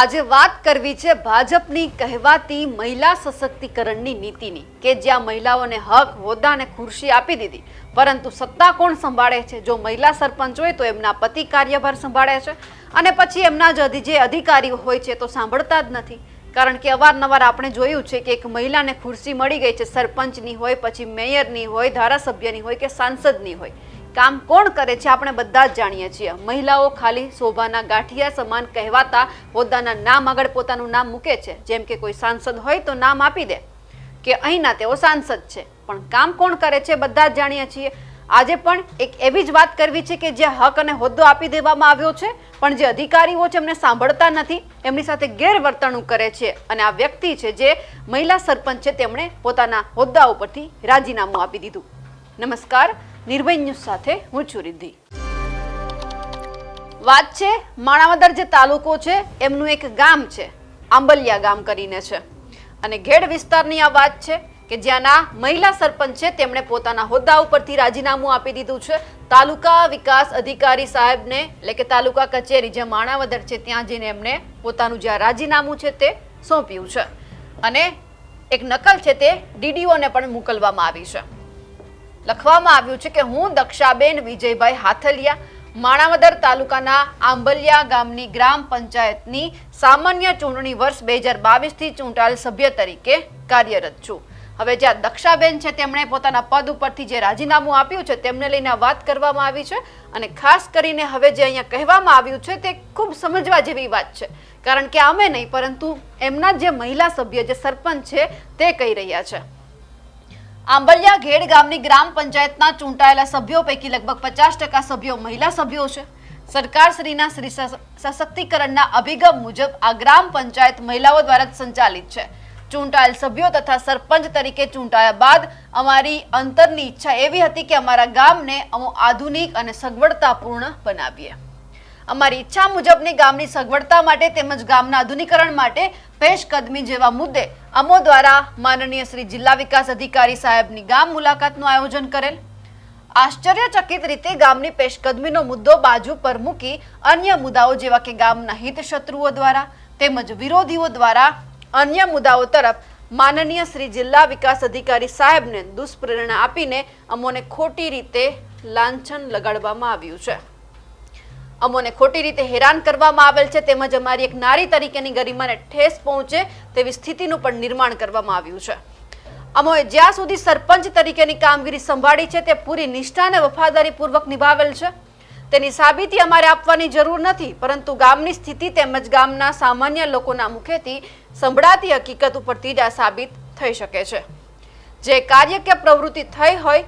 આજે વાત કરવી છે ભાજપની કહેવાતી મહિલા સશક્તિકરણની નીતિની, કે જ્યાં મહિલાઓને હક, હોદ્દા અને ખુરશી આપી દીધી. પરંતુ સત્તા કોણ સંભાળે છે? જો મહિલા સરપંચ હોય તો એમના પતિ કાર્યભાર સંભાળે છે અને પછી એમના જ જે અધિકારીઓ હોય છે તો સાંભળતા જ નથી. કારણ કે અવારનવાર આપણે જોયું છે કે એક મહિલાને ખુરશી મળી ગઈ છે, સરપંચની હોય, પછી મેયરની હોય, ધારાસભ્યની હોય કે સાંસદની હોય. કામ કોણ કરે છે આપણે બધા જ જાણીએ છીએ. મહિલાઓ ખાલી શોભાના ગાંઠિયા સમાન કહેવાતા હોદ્દાના નામ આગળ પોતાનું નામ મૂકે છે. જેમ કે કોઈ સાંસદ હોય તો નામ આપી દે કે અહીંના તેઓ સાંસદ છે. પણ કામ કોણ કરે છે બધા જ જાણીએ છીએ. આજે પણ એક એવી જ વાત કરવી છે કે જે હક અને હોદ્દો આપી દેવામાં આવ્યો છે, પણ જે અધિકારીઓ છે એમને સાંભળતા નથી, એમની સાથે ગેરવર્તણૂક કરે છે. અને આ વ્યક્તિ છે જે મહિલા સરપંચ છે, તેમણે પોતાના હોદ્દા ઉપરથી રાજીનામું આપી દીધું. નમસ્કાર. નિર્ભય ન્યૂઝ સાથે હું છું રિદ્ધિ. વાત છે, માણાવદર જે તાલુકો છે, એમનું એક ગામ છે, આંબલિયા ગામ કરીને છે. અને ઘેડ વિસ્તારની આ વાત છે કે જ્યાંના મહિલા સરપંચ છે, તેમણે પોતાના હોદ્દા ઉપરથી રાજીનામું આપી દીધું છે. તાલુકા વિકાસ અધિકારી સાહેબને, એટલે કે તાલુકા કચેરી જે માણાવદર છે, ત્યાં જઈને એમણે પોતાનું જે રાજીનામું છે તે સોંપ્યું છે. અને એક નકલ છે તે ડીડીઓને પણ મોકલવામાં આવી છે. લખવામાં આવ્યું છે કે હું દક્ષાબેન વિજયભાઈ હાથલિયા, માણાવદર તાલુકાના આંબલિયા ગામની ગ્રામ પંચાયતની સામાન્ય ચૂંટણી વર્ષ બે હજાર બાવીસથી ચૂંટાયેલ સભ્ય તરીકે કાર્યરત છું. હવે જ્યાં દક્ષાબેન છે તેમણે પોતાના પદ ઉપરથી જે રાજીનામું આપ્યું છે તેમને લઈને વાત કરવામાં આવી છે અને ખાસ કરીને હવે જે અહીંયા કહેવામાં આવ્યું છે તે ખૂબ સમજવા જેવી વાત છે. કારણ કે અમે નહીં, પરંતુ એમના જે મહિલા સભ્ય, જે સરપંચ છે તે કહી રહ્યા છે. આંબલિયા ઘેડ ગામની ગ્રામ પંચાયતના ચૂંટાયેલા સભ્યો પૈકી લગભગ પચાસ ટકા સભ્યો મહિલા સભ્યો છે. સરકારશ્રીના શ્રી સશ- સશક્તિકરણના અભિગમ મુજબ આ ગ્રામ પંચાયત મહિલાઓ દ્વારા સંચાલિત છે. ચૂંટાયેલ સભ્યો તથા સરપંચ તરીકે ચૂંટાયા બાદ અમારી અંતરની ઈચ્છા એવી હતી કે અમારા ગામને અમો આધુનિક અને સગવડતાપૂર્ણ બનાવીએ. અમારી ઈચ્છા મુજબની ગામની સગવડતા માટે તેમજ ગામના આધુનિકરણ માટે પેશકદમી જેવા મુદ્દે અમો દ્વારા માનનીય શ્રી જિલ્લા વિકાસ અધિકારી સાહેબની ગામ મુલાકાતનું આયોજન કરેલ. આશ્ચર્યચકિત રીતે ગામની પેશકદમીનો મુદ્દો બાજુ પર મૂકી અન્ય મુદ્દાઓ જેવા કે ગામના હિત શત્રુઓ દ્વારા તેમજ વિરોધીઓ દ્વારા અન્ય મુદ્દાઓ તરફ માનનીય શ્રી જિલ્લા વિકાસ અધિકારી સાહેબને દુષ્પ્રેરણા આપીને અમોને ખોટી રીતે લાંછન લગાડવામાં આવ્યું છે. અમોને ખોટી રીતે હેરાન કરવામાં આવેલ છે તેમજ અમારી એક નારી તરીકેની ગરિમાને ઠેસ પહોંચે તેવી સ્થિતિનું પણ નિર્માણ કરવામાં આવ્યું છે. અમોએ જ્યાં સુધી સરપંચ તરીકેની કામગીરી સંભાળી છે તે પૂરી નિષ્ઠા અને વફાદારીપૂર્વક નિભાવેલ છે. તેની સાબિતી અમારે આપવાની જરૂર નથી, પરંતુ ગામની સ્થિતિ તેમજ ગામના સામાન્ય લોકોના મુખેથી સંભળાતી હકીકત ઉપર તીડા સાબિત થઈ શકે છે. જે કાર્ય કે પ્રવૃત્તિ થઈ હોય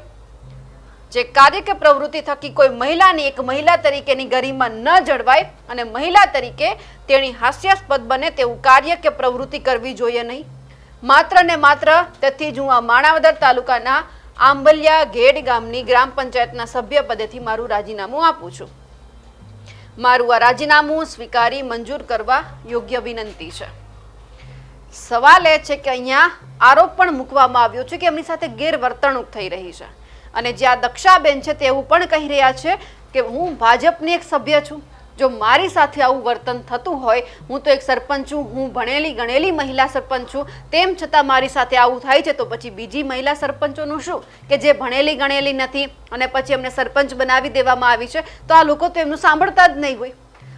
જે કાર્ય કે પ્રવૃત્તિ થકી કોઈ મહિલાની એક મહિલા તરીકેની ગરિમા ન જળવાય અને મહિલા તરીકે તેની હાસ્યાસ્પદ બને તેવું કાર્ય કે પ્રવૃત્તિ કરવી જોઈએ નહીં. માત્ર ને માત્ર તેથી જ હું આ માણાવદર તાલુકાના આંબલિયા ઘેડ ગામની ગ્રામ પંચાયતના સભ્ય પદેથી મારું રાજીનામું આપું છું. મારું આ રાજીનામું સ્વીકારી મંજૂર કરવા યોગ્ય વિનંતી છે. સવાલ એ છે કે અહીંયા આરોપ પણ મૂકવામાં આવ્યો છે કે એમની સાથે ગેરવર્તણૂક થઈ રહી છે. અને જ્યાં દક્ષાબેન છે તે એવું પણ કહી રહ્યા છે કે હું ભાજપની એક સભ્ય છું. જો મારી સાથે આવું વર્તન થતું હોય, હું તો એક સરપંચ છું, હું ભણેલી, ગણેલી મહિલા સરપંચ છું. તેમ છતાં મારી સાથે આવું થાય છે તો પછી બીજી મહિલા સરપંચોનું શું? કે જે ભણેલી, ગણેલી નથી અને પછી એમને સરપંચ બનાવી દેવામાં આવી છે, તો આ લોકો તો એમનું સાંભળતા જ નહીં હોય.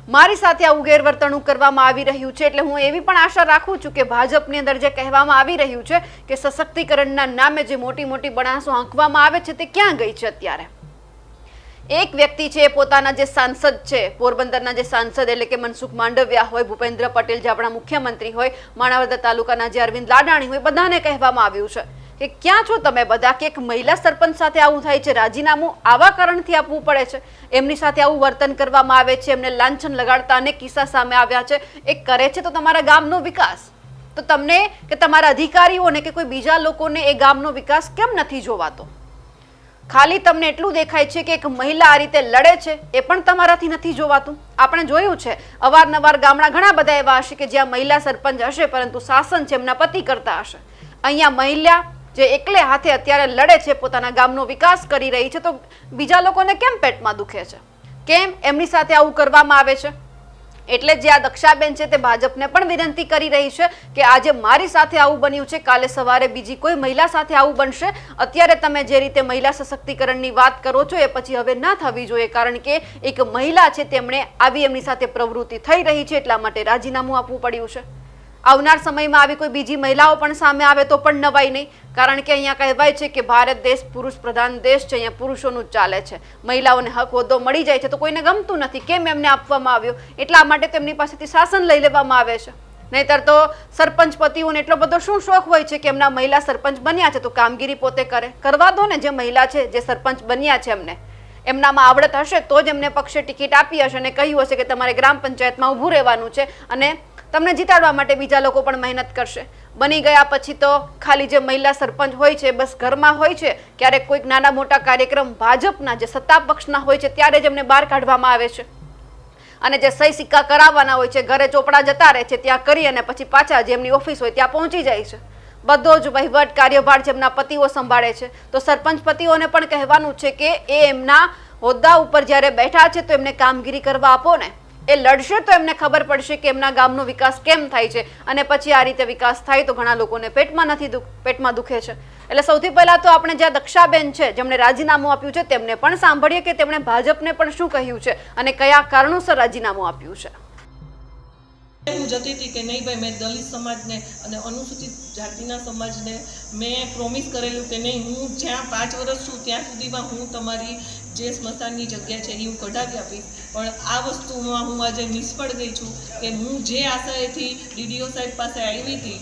મારી સાથે આવું ગેરવર્તણૂક કરવામાં આવી રહ્યું છે એટલે હું એવી પણ આશા રાખું છું કે ભાજપની અંદર જે કહેવામાં આવી રહ્યું છે કે સશક્તિકરણના નામે જે મોટી મોટી બણાસો આંકવામાં આવે છે તે ક્યાં ગઈ છે અત્યારે? એક વ્યક્તિ છે પોતાના જે સાંસદ છે, પોરબંદરના જે સાંસદ એટલે કે મનસુખ માંડવિયા હોય, ભૂપેન્દ્ર પટેલ જે આપણા મુખ્યમંત્રી હોય, માણાવદર તાલુકાના જે અરવિંદ લાડાણી હોય, બધાને કહેવામાં આવ્યું છે. કે ક્યાં છો તમે બધા? કે એક મહિલા સરપંચ સાથે આવું થાય છે? રાજીનામું આવા કારણથી આપવું પડે છે? એમની સાથે આવું વર્તન કરવામાં આવે છે? એમને લાંછન લગાડતા અને કિસ્સા સામે આવ્યા છે? એ કરે છે તો તમારા ગામનો વિકાસ? તો તમને કે તમારા અધિકારીઓને કે કોઈ બીજા લોકોને એ ગામનો વિકાસ કેમ નથી જોવાતો? ખાલી તમને એટલું દેખાય છે કે એક મહિલા આ રીતે લડે છે, એ પણ તમારાથી નથી જોવાતું? આપણે જોયું છે, અવારનવાર ગામડા ઘણા બધા એવા હશે કે જ્યાં મહિલા સરપંચ હશે, પરંતુ શાસન છે એમના પતિ કરતા હશે. અહીંયા મહિલા જે એકલે હાથે અત્યારે લડે છે, પોતાના ગામનો વિકાસ કરી રહી છે, તો બીજા લોકોને કેમ પેટમાં દુખે છે? કેમ એમની સાથે આવું કરવામાં આવે છે? એટલે જે આ દક્ષાબેન છે તે ભાજપને પણ વિનંતી કરી રહી છે કે આજે મારી સાથે આવું બન્યું છે, કાલે સવારે બીજી કોઈ મહિલા સાથે આવું બનશે. અત્યારે તમે જે રીતે મહિલા સશક્તિકરણની વાત કરો છો, એ પછી હવે ના થવી જોઈએ, કારણ કે એક મહિલા છે, તેમણે આવી એમની સાથે પ્રવૃત્તિ થઈ રહી છે, એટલા માટે રાજીનામું આપવું પડ્યું છે. આવનાર સમયમાં આવી કોઈ બીજી મહિલાઓ પણ સામે આવે તો પણ નવાઈ નહીં. કારણ કે અહીંયા કહેવાય છે કે ભારત દેશ પુરુષ પ્રધાન દેશ છે, અહીંયા પુરુષોનું જ ચાલે છે. મહિલાઓને હક હોદ્દો મળી જાય છે તો કોઈને ગમતું નથી. કેમ એમને આપવામાં આવ્યો? એટલા માટે તેમની પાસેથી શાસન લઈ લેવામાં આવે છે. નહીતર તો સરપંચ પતિઓને એટલો બધો શું શોખ હોય છે કે એમના મહિલા સરપંચ બન્યા છે? તો કામગીરી પોતે કરે. કરવા દો ને જે મહિલા છે, જે સરપંચ બન્યા છે એમને. એમનામાં આવડત હશે તો જ એમને પક્ષે ટિકિટ આપી હશે અને કહ્યું હશે કે તમારે ગ્રામ પંચાયતમાં ઊભું રહેવાનું છે અને તમને જીતાડવા માટે બીજા લોકો પણ મહેનત કરશે. બની ગયા પછી તો ખાલી જે મહિલા સરપંચ હોય છે, બસ ઘરમાં હોય છે, ક્યારેક કોઈક નાના મોટા કાર્યક્રમ ભાજપના જે સત્તા પક્ષના હોય છે, ત્યારે જ એમને બહાર કાઢવામાં આવે છે. અને જે સહી સિક્કા કરાવવાના હોય છે, ઘરે ચોપડા જતા રહે છે, ત્યાં કરી અને પછી પાછા જે એમની ઓફિસ હોય ત્યાં પહોંચી જાય છે. બધો જ વહીવટ કાર્યભાર જેમના પતિઓ સંભાળે છે. તો સરપંચ પતિઓને પણ કહેવાનું છે કે એ એમના હોદ્દા ઉપર જ્યારે બેઠા છે તો એમને કામગીરી કરવા આપો ને. એ લડશે તો એમને ખબર પડશે કે એમના ગામનો વિકાસ કેમ થાય છે. અને પછી આ રીતે વિકાસ થાય તો ઘણા લોકોને પેટમાં નથી દુઃખ, પેટમાં દુખે છે. એટલે સૌથી પહેલા તો આપણે જ્યાં દક્ષાબેન છે, જેમણે રાજીનામું આપ્યું છે, તેમને પણ સાંભળીએ કે તેમણે ભાજપને પણ શું કહ્યું છે અને કયા કારણોસર રાજીનામું આપ્યું છે. હું જતી હતી કે નહીં ભાઈ, મેં દલિત સમાજને અને અનુસૂચિત જાતિના સમાજને મેં પ્રોમિસ કરેલું કે નહીં, હું જ્યાં પાંચ વર્ષ છું ત્યાં સુધીમાં હું તમારી જે સ્મશાનની જગ્યા છે એ હું કઢાવી આપીશ. પણ આ વસ્તુમાં હું આજે નિષ્ફળ ગઈ છું કે હું જે આશાએથી ડીડીઓ સાહેબ પાસે આવી હતી,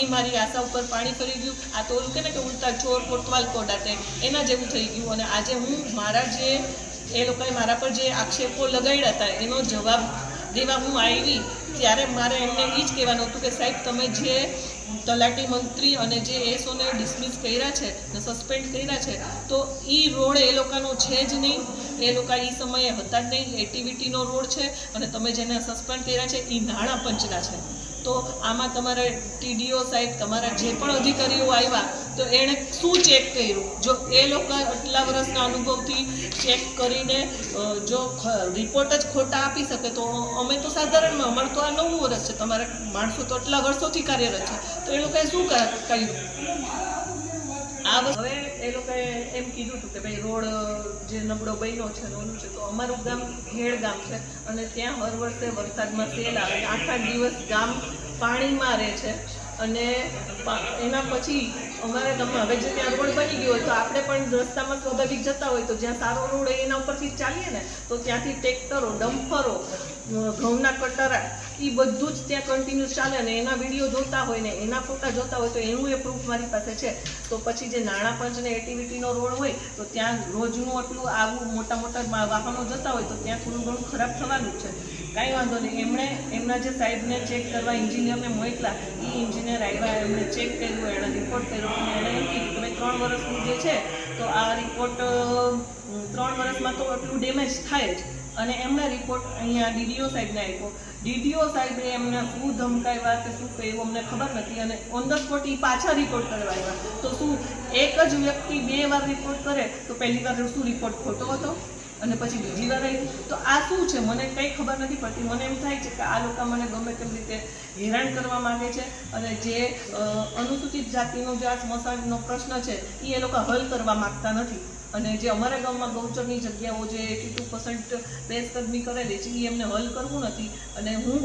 એ મારી આશા ઉપર પાણી ફરી ગયું. આ તો ઓલું કે ને કે ઉલટા ચોર કોટવાલ કોડાતે એના જેવું થઈ ગયું. અને આજે હું મારા જે, એ લોકોએ મારા પર જે આક્ષેપો લગાડ્યા હતા, એનો જવાબ દેવા હું આવી ત્યારે મારે એમને એ જ કહેવાનું હતું કે સાહેબ, તમે જે તલાટી મંત્રી અને જે એસોને ડિસમિસ કર્યા છે ને સસ્પેન્ડ કર્યા છે, તો એ રોડ એ લોકોનો છે જ નહીં. એ લોકો એ સમયે હતા જ નહીં. એક્ટિવિટીનો રોડ છે અને તમે જેને સસ્પેન્ડ કર્યા છે એ નાણાં પંચના છે. તો આમાં તમારે ટીડીઓ સાહેબ, તમારા જે પણ અધિકારીઓ આવ્યા, તો એણે શું ચેક કર્યું? જો એ લોકો આટલા વર્ષના અનુભવથી ચેક કરીને જો રિપોર્ટ જ ખોટા આપી શકે, તો અમે તો સાધારણમાં, અમારું તો આ નવું વર્ષ છે, તમારે માણસો તો આટલા વર્ષોથી કાર્યરત છે. તો એ લોકોએ શું કર્યું? આ હવે એ લોકોએ એમ કીધું હતું કે ભાઈ, રોડ, જે નબળો બન્યો છે ઓલું છે, તો અમારું ગામ ઘેડ ગામ છે અને ત્યાં હર વર્ષે વરસાદમાં સેલ આવે આઠ દિવસ ગામ પાણીમાં રહે છે અને એના પછી અમારા તમે હવે જે ત્યાં રોડ બની ગયો હોય તો આપણે પણ રસ્તામાં સ્વાભાવિક જતા હોય તો જ્યાં સારો રોડ હોય એના ઉપરથી ચાલીએ ને, તો ત્યાંથી ટ્રેક્ટરો, ડમ્પરો ઘઉંના કટરા એ બધું જ ત્યાં કન્ટિન્યુ ચાલે ને એના વીડિયો જોતા હોય ને, એના ફોટા જોતા હોય તો એનું એ પ્રૂફ મારી પાસે છે. તો પછી જે નાણાં પંચને એક્ટિવિટીનો રોડ હોય, તો ત્યાં રોજનું આટલું આવું મોટા મોટા વાહનો જતા હોય તો ત્યાં થોડું ઘણું ખરાબ થવાનું છે. કાંઈ વાંધો નહીં. એમણે એમના જે સાહેબને ચેક કરવા એન્જિનિયરને મોકલા એ એન્જિનિયર આવ્યા, એમણે ચેક કર્યું, એણે રિપોર્ટ કર્યો. અને એણે એમ કીધું કે ભાઈ, ત્રણ વર્ષનું જે છે, તો આ રિપોર્ટ ત્રણ વર્ષમાં તો એટલું ડેમેજ થાય જ. અને એમણે રિપોર્ટ અહીંયા ડીડીઓ સાહેબને આપ્યો. ડીડીઓ સાહેબે એમને શું ધમકાવ્યા કે શું કહ્યું અમને ખબર નથી. અને ઓન ધ સ્પોટ એ પાછા રિપોર્ટ કરવા આવ્યા. તો શું એક જ વ્યક્તિ બે વાર રિપોર્ટ કરે, તો પહેલી વાર શું રિપોર્ટ ખોટો હતો? અને પછી બીજી વાર આવી તો આ શું છે? મને કંઈ ખબર નથી પડતી. મને એમ થાય છે કે આ લોકો મને ગમે તેમ રીતે હેરાન કરવા માગે છે અને જે અનુસૂચિત જાતિનો જે આ સ્મશાનનો પ્રશ્ન છે એ એ લોકો હલ કરવા માગતા નથી. અને જે અમારા ગામમાં ગૌચરની જગ્યાઓ જે એટી ટુ પર્સન્ટ બેસકદમી કરેલી છે એ એમને હલ કરવું નથી. અને હું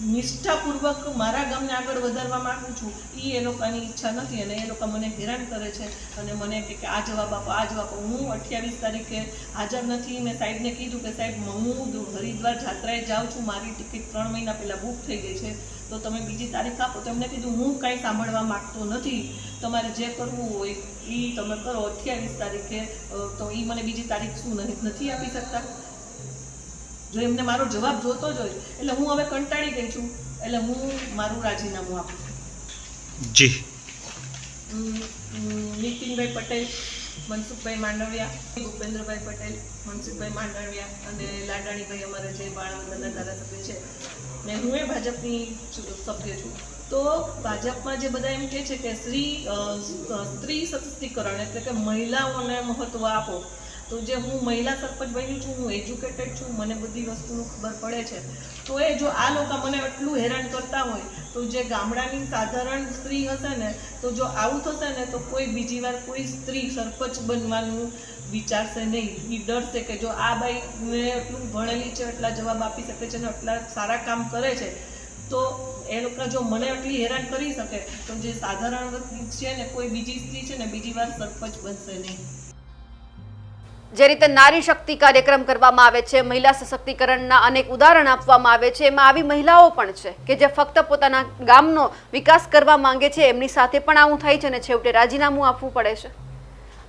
નિષ્ઠાપૂર્વક મારા ગામને આગળ વધારવા માંગુ છું. એ એ લોકોની ઈચ્છા નથી અને એ લોકો મને હેરાન કરે છે અને મને કે આ જવાબ આપો, આ જવાબ આપો. હું અઠ્યાવીસ તારીખે હાજર નથી. મેં સાહેબને કીધું કે સાહેબ, હું હરિદ્વાર જાત્રાએ જાઉં છું. મારી ટિકિટ ત્રણ મહિના પહેલાં બુક થઈ ગઈ છે. તો તમે બીજી તારીખ આપો. તો એમને કીધું, હું કાંઈ સાંભળવા માંગતો નથી. તમારે જે કરવું હોય એ તમે કરો. અઠ્યાવીસ તારીખે તો એ મને બીજી તારીખ શું નથી આપી શકતા? જો એમને મારો જવાબ જોતો જ હોય એટલે હું હવે કંટાળી ગઈ છું. એટલે હું મારું રાજીનામું આપું છું. જી. નીતિનભાઈ પટેલ મનસુખભાઈ માંડવિયા ભૂપેન્દ્રભાઈ પટેલ મનસુખભાઈ માંડવિયા અને લાડાણીભાઈ અમારે જે બાળાવંદના ધારાસભ્ય છે. ને હું એ ભાજપની સભ્ય છું. તો ભાજપમાં જે બધા એમ કહે છે કે સ્ત્રી સ્ત્રી સશક્તિકરણ એટલે કે મહિલાઓને મહત્વ આપો તો જે હું મહિલા સરપંચ બની છું, હું એજ્યુકેટેડ છું, મને બધી વસ્તુનું ખબર પડે છે. તો એ જો આ લોકો મને એટલું હેરાન કરતા હોય, તો જે ગામડાની સાધારણ સ્ત્રી હશે ને, તો જો આવું થશે ને, તો કોઈ બીજી વાર કોઈ સ્ત્રી સરપંચ બનવાનું વિચારશે નહીં. એ ડરશે કે જો આ બાઈને એટલું ભણેલી છે એટલા જવાબ આપી શકે છે ને એટલા સારા કામ કરે છે, તો એ લોકો જો મને એટલી હેરાન કરી શકે, તો જે સાધારણ છે ને, કોઈ બીજી સ્ત્રી છે ને, બીજી વાર સરપંચ બનશે નહીં. જે રીતે નારી શક્તિ કાર્યક્રમ કરવામાં આવે છે, મહિલા સશક્તિકરણના અનેક ઉદાહરણ આપવામાં આવે છે, એમાં આવી મહિલાઓ પણ છે કે જે ફક્ત પોતાના ગામનો વિકાસ કરવા માંગે છે, એમની સાથે પણ આવું થાય છે અને છેવટે રાજીનામું આપવું પડે છે.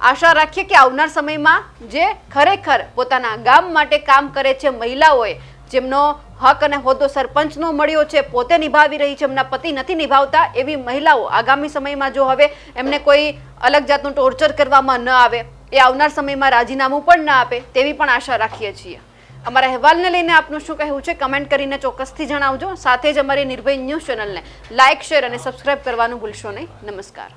આશા રાખીએ કે આવનાર સમયમાં જે ખરેખર પોતાના ગામ માટે કામ કરે છે મહિલાઓએ, જેમનો હક અને હોદ્દો સરપંચનો મળ્યો છે, પોતે નિભાવી રહી છે, એમના પતિ નથી નિભાવતા, એવી મહિલાઓ આગામી સમયમાં જો હવે એમને કોઈ અલગ જાતનું ટોર્ચર કરવામાં ન આવે એ આવનાર સમયમાં રાજીનામું પણ ના આપે તેવી પણ આશા રાખીએ છીએ. અમારા અહેવાલને લઈને આપનું શું કહેવું છે કમેન્ટ કરીને ચોક્કસથી જણાવજો. સાથે જ અમારી નિર્ભય ન્યૂઝ ચેનલને લાઇક શેર અને સબસ્ક્રાઇબ કરવાનું ભૂલશો નહીં. નમસ્કાર.